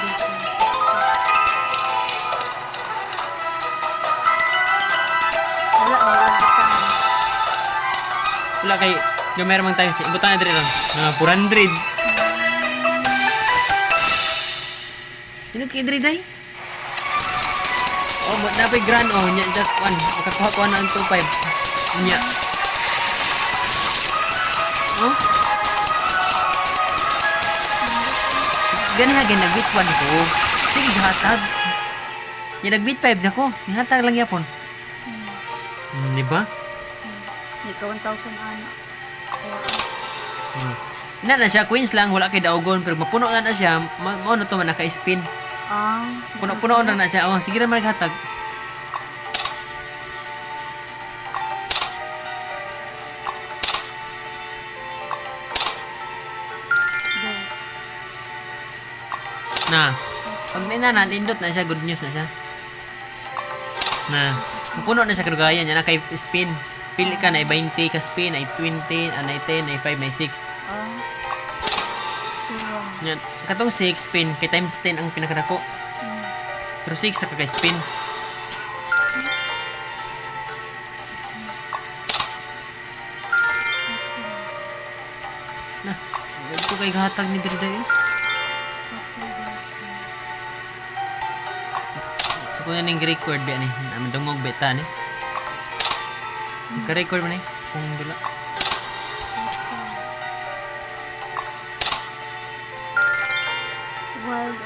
dito. Wala, may lambutan. Wala kay yung meron mang tayo si ibutan na diri lang. Mga 400. Sino kay diri day? Oh, mo na grand oh nya that one. Makakuha ko na ang 25. Nya. Oh? Gani ha gani nagbit 1 ko. Sige hatag. Ya nagbit 5 na ko. Ihatag lang yapon. Hmm. Hmm, di ba? Hindi ka 1,000 anak. Hmm. Ina na siya, Queens lang, wala kay Daugon, pero mapuno na na siya, ma mo na to man naka-spin. ah, Puno-puno na na siya. Oh, sige na maghatag. Dos. Na. Pag na na, nindot na siya, good news na siya. Na. Puno na siya karugaya niya, na kay spin. Pili ka na 20 ka spin, ay 20, ah, ay 10, ay 5, ay 6. Ah. Yan. Katong 6 spin, kay times 10 ang pinakadako. Hmm. Pero 6 sa kay spin. Na. Ko kay gahatag ni diri diri. Ako na ning record ba ni. Naman dungog beta ni. Ka-record mo ni. Kung dula. Wild.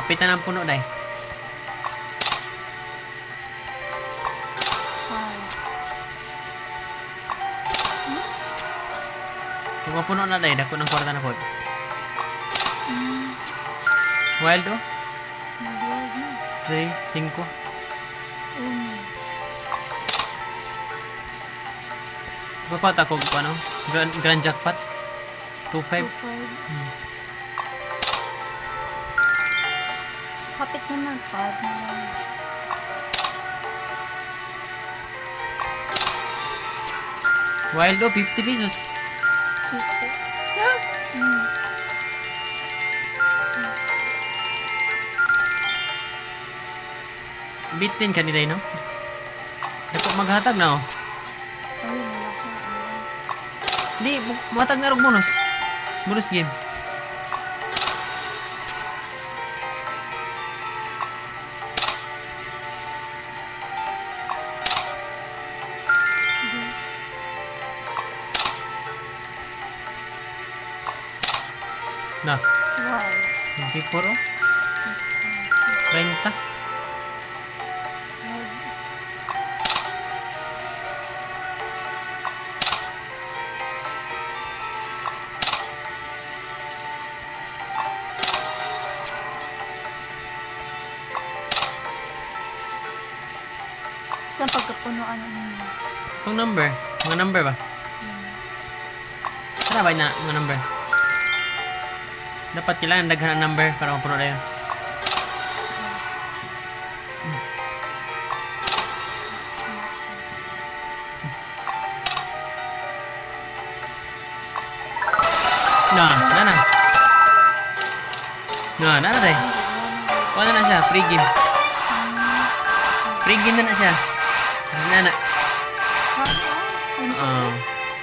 Kapitan ang puno dai. Kung mapuno na dai, dako ng kwarta na pod. Hmm. Wild oh. 3, 5. Mm. Papata ko pa no? Grand, grand jackpot. 2-5. Hmm. Kapit na ng card na lang. Wild o, 50 pesos. 50. Bitin ka ni dai no? Dako maghatag na oh. Ayun, malaki. Ayun. Di, bu- matag na rin bonus. Bonus game. Dos. Na, Wild. 24 oh. 30. Pagkapunuan ninyo? Itong number. Mga number ba? Hmm. Ano ba na mga number? Dapat kailangan daghan ang number para mapuno na yun. Na, na na. Na, na na day. Wala na siya, free game. Free game na na siya. Na na. Oo.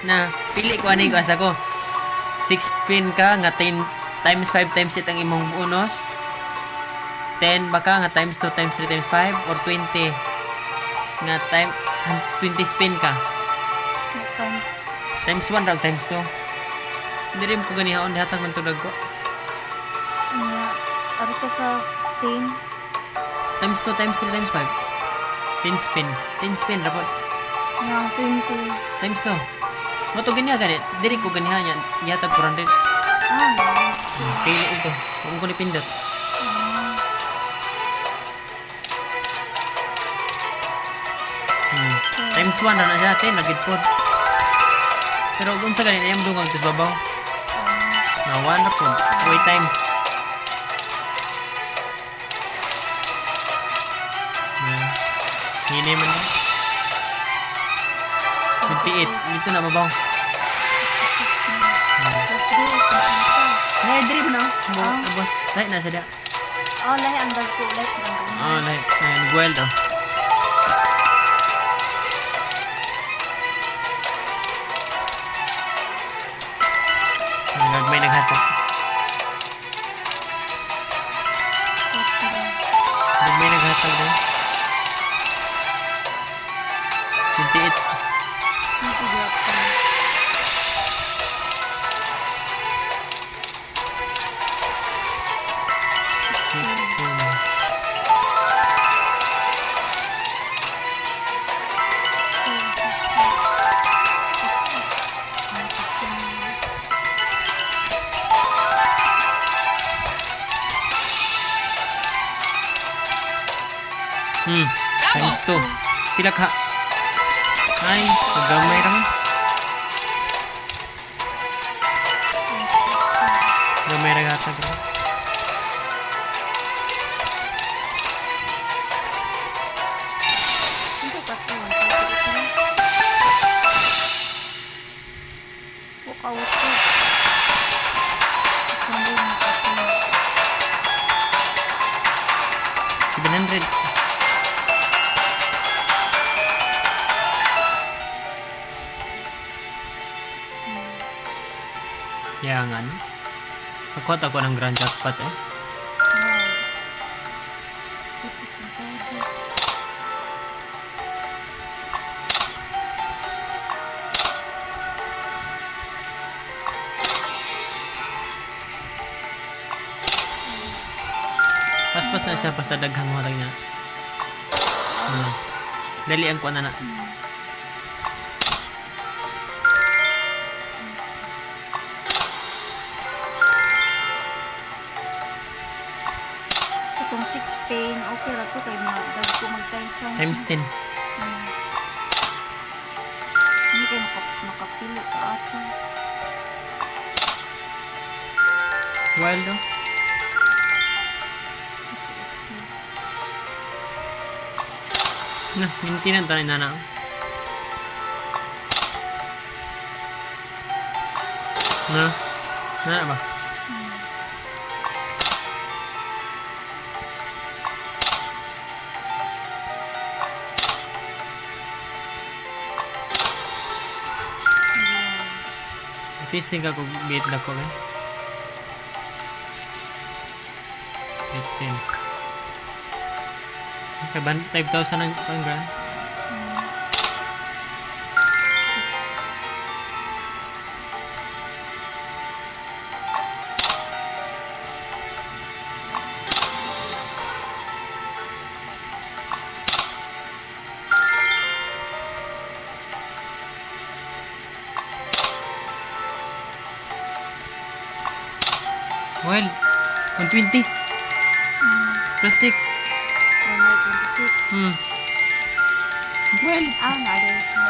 na, pili ko ani ko asa ko. 6 pin ka nga 10 times 5 times it ang imong bonus. 10 baka nga times 2 times 3 times 5 or 20 nga time 20 spin ka. Times Times 1 raw times 2. Hindi rin ko ganihaon dihatag man tudag ko. niya. Ari ka sa 10. Times 2 times 3 times 5. 10 spin. 10 spin rapod. Yang 20. Times 2. Mo to ganiha ganit. Diri ko ganiha yan. Gihatag 400. Ah, Pili ito. Kung ko ni pindot. Hmm. Times 1 na na siya, 10 lagid pod. Pero kung sa ganito, ayam dungag tis babaw. ah, Na 1 na pod. 3 times. Hini man din. 28. Dito na it. Hey, May dream, no? Mo, Oh, boss. Lahi na sa dia. oh lahi ang dag ko. Lahi ang ko. Oh, lahi. Ayan, Guel to. Hanggang may naghatag. Hanggang may naghatag na. 28. Pa. Hmm. Times 2. Pila ka? Ay, huwag mayroon. Huwag mayroon gata bro. Yangan. Pagkot ako ng grand jackpot eh. Paspas na siya basta daghang matag niya. Hmm. Dali ang kuha na na. Itong to kay mga dag ko mag times times. Times 10. Hmm. Hindi kayo makap makapili ka ato. Wild oh. Kasi kasi. Na, to na na. Na. Na ba? Think ako beat na ko eh. 15. Okay, ban 5,000 ang pang grand. Well, 120 Hmm. plus 6. 126. Hmm. Well, Ah, na-others na.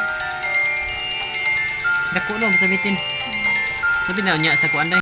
dako no, sabitin. Hmm. Sabi na niya sa kuan dai.